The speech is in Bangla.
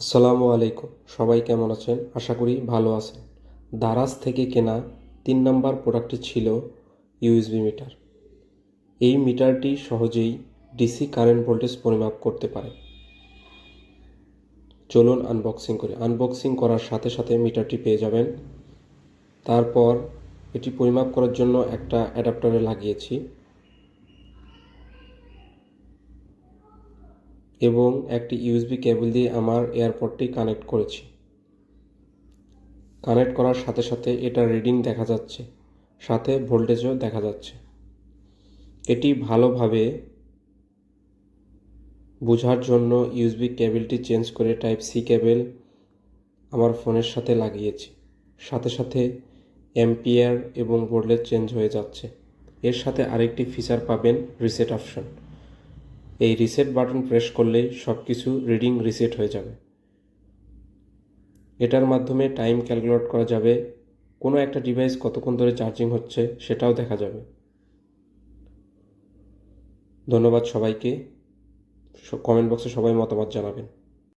আসসালামু আলাইকুম। সবাই কেমন আছেন? আশা করি ভালো আছেন। দারাজ থেকে কেনা তিন নম্বর প্রোডাক্টটি ছিল ইউএসবি মিটার। এই মিটারটি সহজেই ডিসি কারেন্ট ভোল্টেজ পরিমাপ করতে পারে। চলুন আনবক্সিং করি। আনবক্সিং করার সাথে সাথে মিটারটি পেয়ে যাবেন। তারপর এটি পরিমাপ করার জন্য একটা অ্যাডাপ্টারে লাগিয়েছি। এবং একটি ইউএসবি কেবল দিয়ে আমার এয়ারপডটি কানেক্ট করেছি। কানেক্ট করার সাথে সাথে এটা রিডিং দেখা যাচ্ছে, সাথে ভোল্টেজও দেখা যাচ্ছে। এটি ভালোভাবে বোঝার জন্য ইউএসবি কেবলটি চেঞ্জ করে টাইপ সি কেবল আমার ফোনের সাথে লাগিয়েছি। সাথে সাথে এম্পিয়ার এবং ভোল্টেজ চেঞ্জ হয়ে যাচ্ছে। এর সাথে আরেকটি ফিচার পাবেন রিসেট অপশন এই রিসেট বাটন প্রেস করলেই সব কিছু রিডিং রিসেট হয়ে যাবে। এটার মাধ্যমে টাইম ক্যালকুলেট করা যাবে, কোনো একটা ডিভাইস কতক্ষণ ধরে চার্জিং হচ্ছে সেটাও দেখা যাবে। ধন্যবাদ সবাইকে। কমেন্ট বক্সে সবাই মতামত জানাবেন।